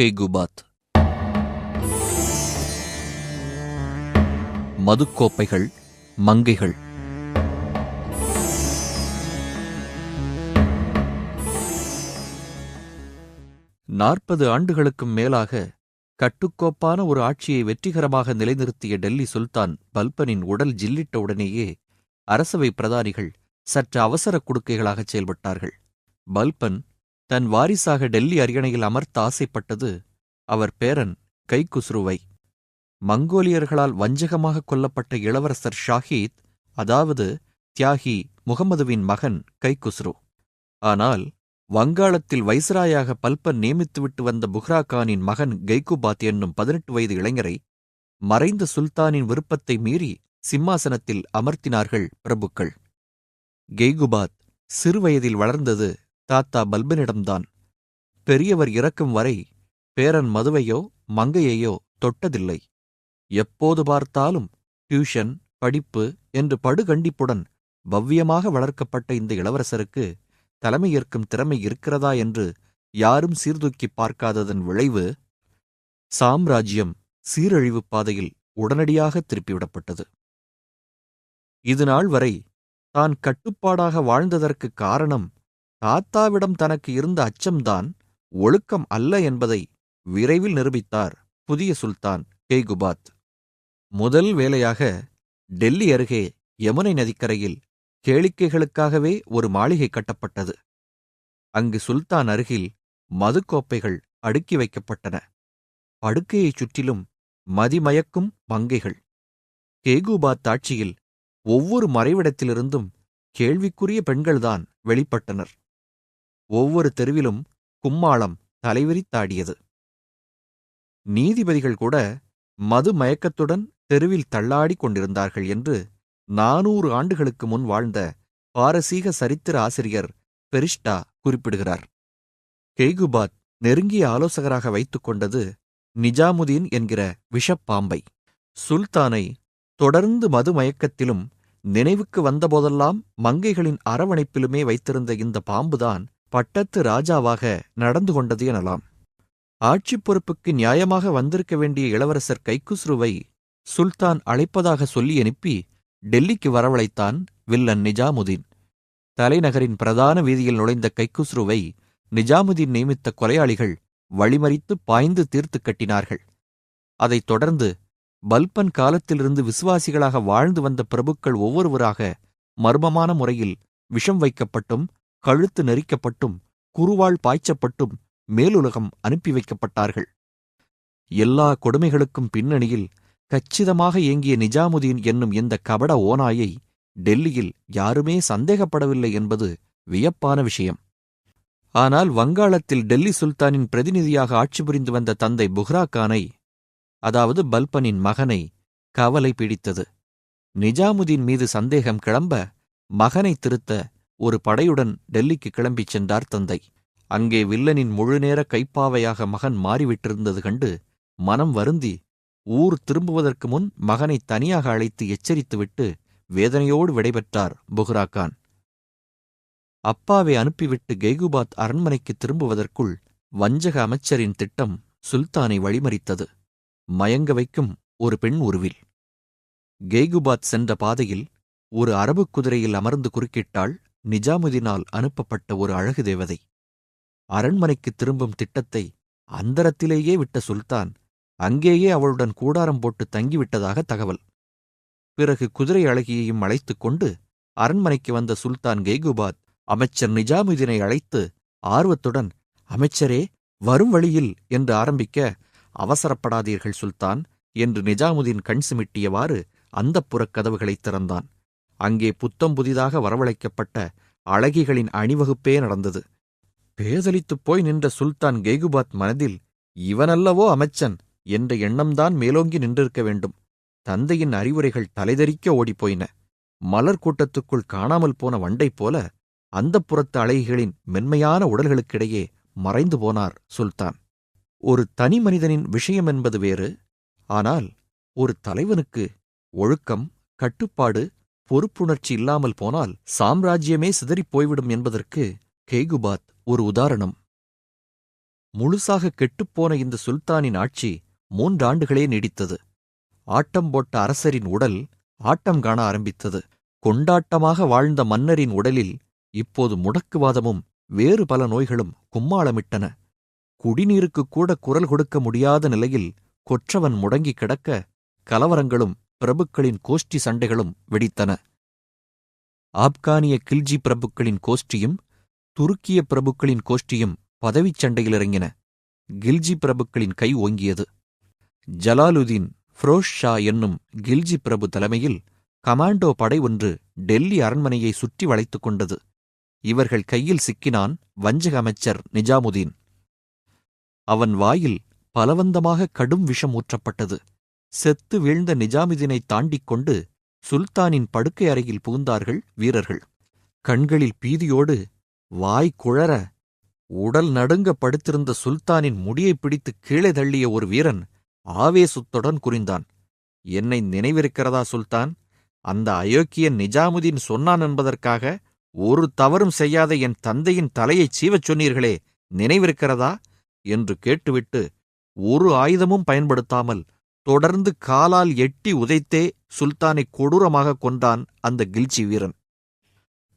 கெய்குபாத் மதுக்கோப்பைகள் மங்கைகள். நாற்பது ஆண்டுகளுக்கும் மேலாக கட்டுக்கோப்பான ஒரு ஆட்சியை வெற்றிகரமாக நிலைநிறுத்திய டெல்லி சுல்தான் பல்பனின் உடல் ஜில்லிட்ட உடனேயே அரசவை பிரதானிகள் சற்று அவசர குடுக்கைகளாகச் செயல்பட்டார்கள். பல்பன் தன் வாரிசாக டெல்லி அரியணையில் அமர்த்த ஆசைப்பட்டது அவர் பேரன் கைகுஸ்ருவை மங்கோலியர்களால் வஞ்சகமாக கொல்லப்பட்ட இளவரசர் ஷாஹீத் அதாவது தியாகி முகமதுவின் மகன் கைகுஸ்ரு ஆனால் வங்காளத்தில் வைஸ்ராயாக பல்பன் நியமித்துவிட்டு வந்த புஹ்ரா கானின் மகன் கெய்குபாத் என்னும் பதினெட்டு வயது இளைஞரை மறைந்த சுல்தானின் விருப்பத்தை மீறி சிம்மாசனத்தில் அமர்த்தினார்கள் பிரபுக்கள். கெய்குபாத் சிறுவயதில் வளர்ந்தது தாத்தா பல்பனிடம்தான். பெரியவர் இறக்கும் வரை பேரன் மதுவையோ மங்கையையோ தொட்டதில்லை. எப்போது பார்த்தாலும் டியூஷன் படிப்பு என்று படுகண்டிப்புடன் பவ்யமாக வளர்க்கப்பட்ட இந்த இளவரசருக்கு தலைமையேற்கும் திறமை இருக்கிறதா என்று யாரும் சீர்தூக்கிப் பார்க்காததன் விளைவு சாம்ராஜ்யம் சீரழிவுப் பாதையில் உடனடியாக திருப்பிவிடப்பட்டது. இதுநாள் வரை தான் கட்டுப்பாடாக வாழ்ந்ததற்கு காரணம் தாத்தாவிடம் தனக்கு இருந்த அச்சம்தான் ஒழுக்கம் அல்ல என்பதை விரைவில் நிரூபித்தார் புதிய சுல்தான் கெய்குபாத் முதல் வேலையாக டெல்லி அருகே யமுனை நதிக்கரையில் கேளிக்கைகளுக்காகவே ஒரு மாளிகை கட்டப்பட்டது. அங்கு சுல்தான் அருகில் மதுக்கோப்பைகள் அடுக்கி வைக்கப்பட்டன. படுக்கையைச் சுற்றிலும் மதிமயக்கும் மங்கைகள் கேகுபாத் ஆட்சியில் ஒவ்வொரு மறைவிடத்திலிருந்தும் கேள்விக்குரிய பெண்கள்தான் வெளிப்பட்டனர். ஒவ்வொரு தெருவிலும் கும்மாளம் தலைவிரித்தாடியது நீதிபதிகள் கூட மது மயக்கத்துடன் தெருவில் தள்ளாடிக் கொண்டிருந்தார்கள் என்று நானூறு ஆண்டுகளுக்கு முன் வாழ்ந்த பாரசீக சரித்திர ஆசிரியர் பெரிஷ்டா குறிப்பிடுகிறார். கெய்குபாத் நெருங்கிய ஆலோசகராக வைத்துக் கொண்டது நிஜாமுதீன் என்கிற விஷப்பாம்பை. சுல்தானை தொடர்ந்து மது மயக்கத்திலும் நினைவுக்கு வந்தபோதெல்லாம் மங்கைகளின் அரவணைப்பிலுமே வைத்திருந்த இந்த பாம்புதான் பட்டத்து ராஜாவாக நடந்து கொண்டது எனலாம். ஆட்சிப் பொறுப்புக்கு நியாயமாக வந்திருக்க வேண்டிய இளவரசர் கைக்குஸ்ருவை சுல்தான் அழைப்பதாக சொல்லி அனுப்பி டெல்லிக்கு வரவழைத்தான் வில்லன் நிஜாமுதீன். தலைநகரின் பிரதான வீதியில் நுழைந்த கைக்குஸ்ருவை நிஜாமுதீன் நியமித்த கொலையாளிகள் வழிமறித்து பாய்ந்து தீர்த்து கட்டினார்கள். அதைத் தொடர்ந்து பல்பன் காலத்திலிருந்து விசுவாசிகளாக வாழ்ந்து வந்த பிரபுக்கள் ஒவ்வொருவராக மர்மமான முறையில் விஷம் வைக்கப்பட்டும் கழுத்து நெரிக்கப்பட்டும் குருவாள் பாய்ச்சப்பட்டும் மேலுலகம் அனுப்பி வைக்கப்பட்டார்கள். எல்லா கொடுமைகளுக்கும் பின்னணியில் கச்சிதமாக இயங்கிய நிஜாமுதீன் என்னும் இந்த கபட ஓநாயை டெல்லியில் யாருமே சந்தேகப்படவில்லை என்பது வியப்பான விஷயம். ஆனால் வங்காளத்தில் டெல்லி சுல்தானின் பிரதிநிதியாக ஆட்சி புரிந்து வந்த தந்தை புஹ்ரா கானை அதாவது பல்பனின் மகனை கவலை பிடித்தது. நிஜாமுதீன் மீது சந்தேகம் கிளம்ப மகனை திருத்த ஒரு படையுடன் டெல்லிக்கு கிளம்பிச் சென்றார் தந்தை. அங்கே வில்லனின் முழுநேர கைப்பாவையாக மகன் மாறிவிட்டிருந்தது கண்டு மனம் வருந்தி ஊர் திரும்புவதற்கு முன் மகனை தனியாக அழைத்து எச்சரித்துவிட்டு வேதனையோடு விடைபெற்றார் புஹ்ராகான் அப்பாவை அனுப்பிவிட்டு கெய்குபாத் அரண்மனைக்கு திரும்புவதற்குள் வஞ்சக அமைச்சரின் திட்டம் சுல்தானை வழிமறித்தது. மயங்க வைக்கும் ஒரு பெண் உருவில். கெய்குபாத் சென்ற பாதையில் ஒரு அரபுக் குதிரையில் அமர்ந்து குறுக்கிட்டாள் நிஜாமுதீனால் அனுப்பப்பட்ட ஒரு அழகு தேவதை. அரண்மனைக்கு திரும்பும் திட்டத்தை அந்தரத்திலேயே விட்ட சுல்தான் அங்கேயே அவளுடன் கூடாரம் போட்டு தங்கிவிட்டதாக தகவல். பிறகு குதிரை அழகியையும் அழைத்துக் கொண்டு அரண்மனைக்கு வந்த சுல்தான் கெய்குபாத் அமைச்சர் நிஜாமுதீனை அழைத்து ஆர்வத்துடன் அமைச்சரே வரும் வழியில் என்று ஆரம்பிக்க அவசரப்படாதீர்கள் சுல்தான் என்று நிஜாமுதீன் கண் சிமிட்டியவாறு அந்தப்புறக் கதவுகளைத் திறந்தான். அங்கே புத்தம் புதிதாக வரவழைக்கப்பட்ட அழகிகளின் அணிவகுப்பே நடந்தது. பேதலித்துப் போய் நின்ற சுல்தான் கெய்குபாத் மனதில் இவனல்லவோ அமைச்சன் என்ற எண்ணம்தான் மேலோங்கி நின்றிருக்க வேண்டும். தந்தையின் அறிவுரைகள் தலைதெறிக்க ஓடிப்போயின. மலர் கூட்டத்துக்குள் காணாமல் போன வண்டை போல அந்தப் புறத்து அழகிகளின் மென்மையான உடல்களுக்கிடையே மறைந்து போனார் சுல்தான். ஒரு தனி மனிதனின் விஷயம் என்பது வேறு. ஆனால் ஒரு தலைவனுக்கு ஒழுக்கம் கட்டுப்பாடு பொறுப்புணர்ச்சி இல்லாமல் போனால் சாம்ராஜ்யமே சிதறிப் போய்விடும் என்பதற்கு கேகுபாத் ஒரு உதாரணம். முழுசாக கெட்டுப்போன இந்த சுல்தானின் ஆட்சி மூன்றாண்டுகளே நீடித்தது. ஆட்டம் போட்ட அரசரின் உடல் ஆட்டம் காண ஆரம்பித்தது. கொண்டாட்டமாக வாழ்ந்த மன்னரின் உடலில் இப்போது முடக்குவாதமும் வேறு பல நோய்களும் கும்மாளமிட்டன. குடிநீருக்குக் கூட குரல் கொடுக்க முடியாத நிலையில் கொற்றவன் முடங்கிக் கிடக்க கலவரங்களும் பிரபுக்களின் கோஷ்டி சண்டைகளும் வெடித்தன. ஆப்கானிய கில்ஜி பிரபுக்களின் கோஷ்டியும் துருக்கிய பிரபுக்களின் கோஷ்டியும் பதவிச் சண்டையில் இறங்கின. கில்ஜி பிரபுக்களின் கை ஓங்கியது. ஜலாலுதீன் ஃப்ரோஷ் ஷா என்னும் கில்ஜி பிரபு தலைமையில் கமாண்டோ படை ஒன்று டெல்லி அரண்மனையை சுற்றி வளைத்துக் கொண்டது. இவர்கள் கையில் சிக்கினான் வஞ்சக அமைச்சர் நிஜாமுதீன். அவன் வாயில் பலவந்தமாக கடும் விஷம் ஊற்றப்பட்டது. செத்து வீழ்ந்த நிஜாமுதீனைத் தாண்டிக் கொண்டு சுல்தானின் படுக்கை அறையில் புகுந்தார்கள் வீரர்கள். கண்களில் பீதியோடு வாய் குழற உடல் நடுங்க படுத்திருந்த சுல்தானின் முடியை பிடித்து கீழே தள்ளிய ஒரு வீரன் ஆவேசத்துடன் குறிந்தான் என்னை நினைவிருக்கிறதா சுல்தான்? அந்த அயோக்கியன் நிஜாமுதீன் சொன்னான் என்பதற்காக ஒரு தவறும் செய்யாத என் தந்தையின் தலையைச் சீவச் சொன்னீர்களே நினைவிருக்கிறதா? என்று கேட்டுவிட்டு ஒரு ஆயுதமும் பயன்படுத்தாமல் தொடர்ந்து காலால் எட்டி உதைத்தே சுல்தானை கொடூரமாக கொன்றான் அந்த கில்ச்சி வீரன்.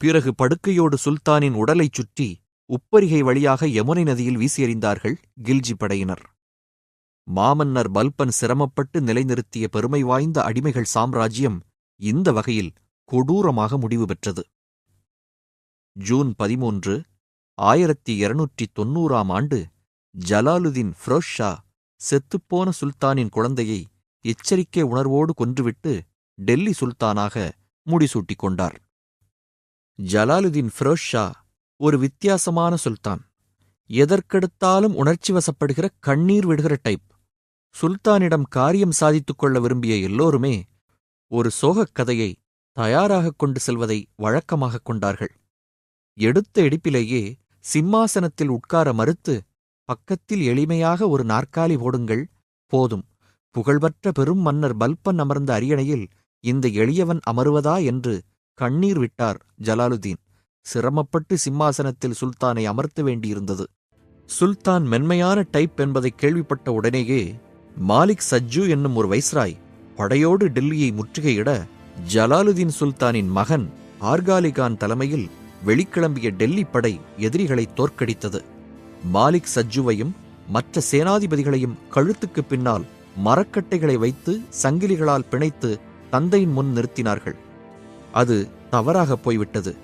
பிறகு படுக்கையோடு சுல்தானின் உடலைச் சுற்றி உப்பரிகை வழியாக யமுனை நதியில் வீசியறிந்தார்கள் கில்ஜி படையினர். மாமன்னர் பல்பன் சிரமப்பட்டு நிலைநிறுத்திய பெருமை வாய்ந்த அடிமைகள் சாம்ராஜ்யம் இந்த வகையில் கொடூரமாக முடிவு பெற்றது. ஜூன் பதிமூன்று ஆயிரத்தி இருநூற்றி தொன்னூறாம் ஆண்டு ஜலாலுதீன் ஃபிரோஸ் ஷா செத்துப்போன சுல்தானின் குழந்தையை எச்சரிக்கை உணர்வோடு கொன்றுவிட்டு டெல்லி சுல்தானாக முடிசூட்டிக் கொண்டார். ஜலாலுதீன் ஃபிரோஸ் ஷா ஒரு வித்தியாசமான சுல்தான். எதற்கெடுத்தாலும் உணர்ச்சி வசப்படுகிற கண்ணீர் விடுகிற டைப். சுல்தானிடம் காரியம் சாதித்துக் கொள்ள விரும்பிய எல்லோருமே ஒரு சோகக் கதையை தயாராகக் கொண்டு செல்வதை வழக்கமாகக் கொண்டார்கள். எடுத்த எடுப்பிலேயே சிம்மாசனத்தில் உட்கார மறுத்து பக்கத்தில் எளிமையாக ஒரு நாற்காலி போடுங்கள் போதும். புகழ்பெற்ற பெரும் மன்னர் பல்பன் அமர்ந்த அரியணையில் இந்த எளியவன் அமருவதா என்று கண்ணீர் விட்டார் ஜலாலுதீன். சிரமப்பட்டு சிம்மாசனத்தில் சுல்தானை அமர்த்த வேண்டியிருந்தது. சுல்தான் மென்மையான டைப் என்பதை கேள்விப்பட்ட உடனேயே மாலிக் சஜ்ஜு என்னும் ஒரு வைஸ்ராய் படையோடு டெல்லியை முற்றுகையிட ஜலாலுதீன் சுல்தானின் மகன் ஆர்காலிகான் தலைமையில் வெளிக்கிளம்பிய டெல்லி படை எதிரிகளை தோற்கடித்தது. மாலிக் சஜ்ஜுவையும் மற்ற சேனாதிபதிகளையும் கழுத்துக்குப் பின்னால் மரக்கட்டைகளை வைத்து சங்கிலிகளால் பிணைத்து தந்தையின் முன் நிறுத்தினார்கள். அது தவறாகப் போய்விட்டது.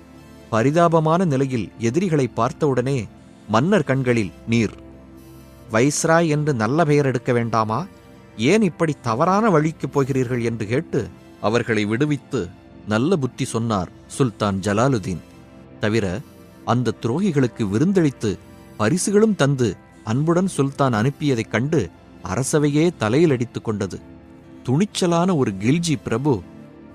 பரிதாபமான நிலையில் எதிரிகளை பார்த்தவுடனே மன்னர் கண்களில் நீர். வைஸ்ராய் என்று நல்ல பெயர் எடுக்க வேண்டாமா? ஏன் இப்படி தவறான வழிக்குப் போகிறீர்கள் என்று கேட்டு அவர்களை விடுவித்து நல்ல புத்தி சொன்னார் சுல்தான் ஜலாலுதீன். தவிர அந்த துரோகிகளுக்கு விருந்தளித்து பரிசுகளும் தந்து அன்புடன் சுல்தான் அனுப்பியதைக் கண்டு அரசவையே தலையில் அடித்துக் கொண்டது. துணிச்சலான ஒரு கில்ஜி பிரபு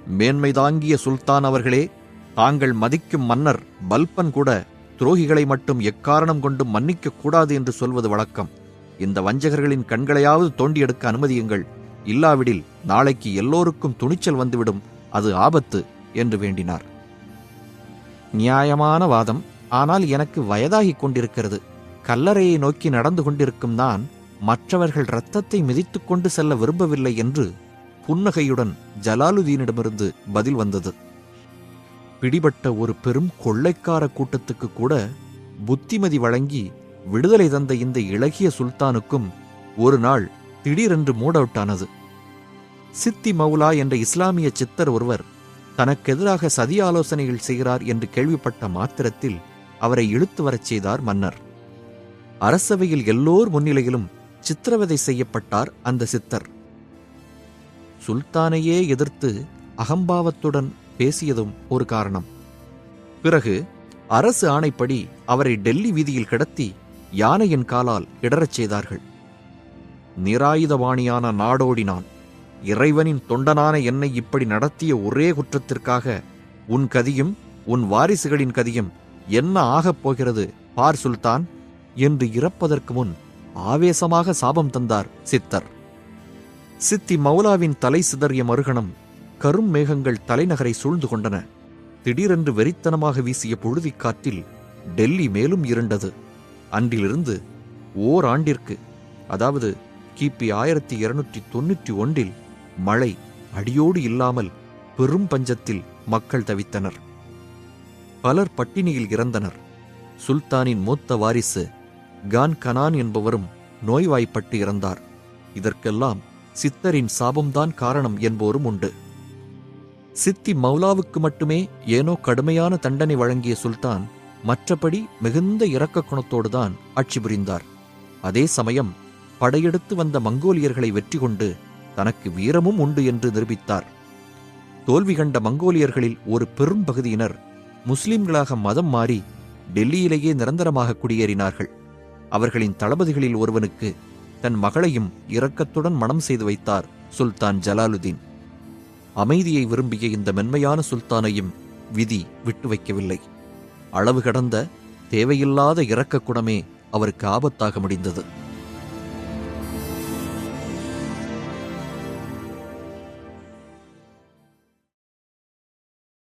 மேன்மை தாங்கிய சுல்தான் அவர்களே தாங்கள் மதிக்கும் மன்னர் பல்பன் கூட துரோகிகளை மட்டும் எக்காரணம் கொண்டும் மன்னிக்க கூடாது என்று சொல்வது வழக்கம். இந்த வஞ்சகர்களின் கண்களையாவது தோண்டி எடுக்க அனுமதியுங்கள். இல்லாவிடில் நாளைக்கு எல்லோருக்கும் துணிச்சல் வந்துவிடும். அது ஆபத்து என்று வேண்டினார். நியாயமான வாதம். ஆனால் எனக்கு வயதாகிக் கொண்டிருக்கிறது. கல்லறையை நோக்கி நடந்து கொண்டிருக்கும் நான் மற்றவர்கள் இரத்தத்தை மிதித்து கொண்டு செல்ல விரும்பவில்லை என்று புன்னகையுடன் ஜலாலுதீனிடமிருந்து பதில் வந்தது. பிடிபட்ட ஒரு பெரும் கொள்ளைக்கார கூட்டத்துக்கு கூட புத்திமதி வழங்கி விடுதலை தந்த இந்த இளகிய சுல்தானுக்கும் ஒரு நாள் திடீரென்று மூடவுட்டானது. சித்தி மௌலா என்ற இஸ்லாமிய சித்தர் ஒருவர் தனக்கெதிராக சதி ஆலோசனைகள் செய்கிறார் என்று கேள்விப்பட்ட மாத்திரத்தில் அவரை இழுத்து வரச் செய்தார் மன்னர். அரசவையில் எல்லோர் முன்னிலையிலும் சித்திரவதை செய்யப்பட்டார் அந்த சித்தர். சுல்தானையே எதிர்த்து அகம்பாவத்துடன் பேசியதும் ஒரு காரணம். பிறகு அரசு ஆணைப்படி அவரை டெல்லி வீதியில் கிடத்தி யானையின் காலால் இடறச் செய்தார்கள். நிராயுதவாணியான நாடோடினான். இறைவனின் தொண்டனான என்னை இப்படி நடத்திய ஒரே குற்றத்திற்காக உன் கதியும் உன் வாரிசுகளின் கதியும் என்ன ஆகப் போகிறது பார் சுல்தான்? என்று இறப்பதற்கு முன் ஆவேசமாக சாபம் தந்தார் சித்தர். சித்தி மௌலாவின் தலை சிதறிய மறுகணம் கரும் மேகங்கள் தலைநகரை சூழ்ந்து கொண்டன. திடீரென்று வெறித்தனமாக வீசிய புழுதிக் காற்றில் டெல்லி மேலும் இருண்டது. அன்றிலிருந்து ஓராண்டிற்கு அதாவது கிபி ஆயிரத்தி இருநூற்றி தொன்னூற்றி ஒன்றில் மழை அடியோடு இல்லாமல் பெரும் பஞ்சத்தில் மக்கள் தவித்தனர். பலர் பட்டினியில் இறந்தனர். சுல்தானின் மூத்த வாரிசு கான் கனான் என்பவரும் நோய்வாய்ப்பட்டு இறந்தார். இதற்கெல்லாம் சித்தரின் சாபம்தான் காரணம் என்போரும் உண்டு. சித்தி மௌலாவுக்கு மட்டுமே ஏனோ கடுமையான தண்டனை வழங்கிய சுல்தான் மற்றபடி மிகுந்த இரக்க குணத்தோடுதான் ஆட்சி புரிந்தார். அதே சமயம் படையெடுத்து வந்த மங்கோலியர்களை வெற்றி கொண்டு தனக்கு வீரமும் உண்டு என்று நிரூபித்தார். தோல்வி கண்ட மங்கோலியர்களில் ஒரு பெரும் பகுதியினர் முஸ்லிம்களாக மதம் மாறி டெல்லியிலேயே நிரந்தரமாக குடியேறினார்கள். அவர்களின் தளபதிகளில் ஒருவனுக்கு தன் மகளையும் இரக்கத்துடன் மணம் செய்து வைத்தார் சுல்தான் ஜலாலுதீன். அமைதியை விரும்பிய இந்த மென்மையான சுல்தானையும் விதி விட்டு வைக்கவில்லை. அளவு கடந்த தேவையில்லாத இரக்க குணமே அவருக்கு ஆபத்தாக முடிந்தது.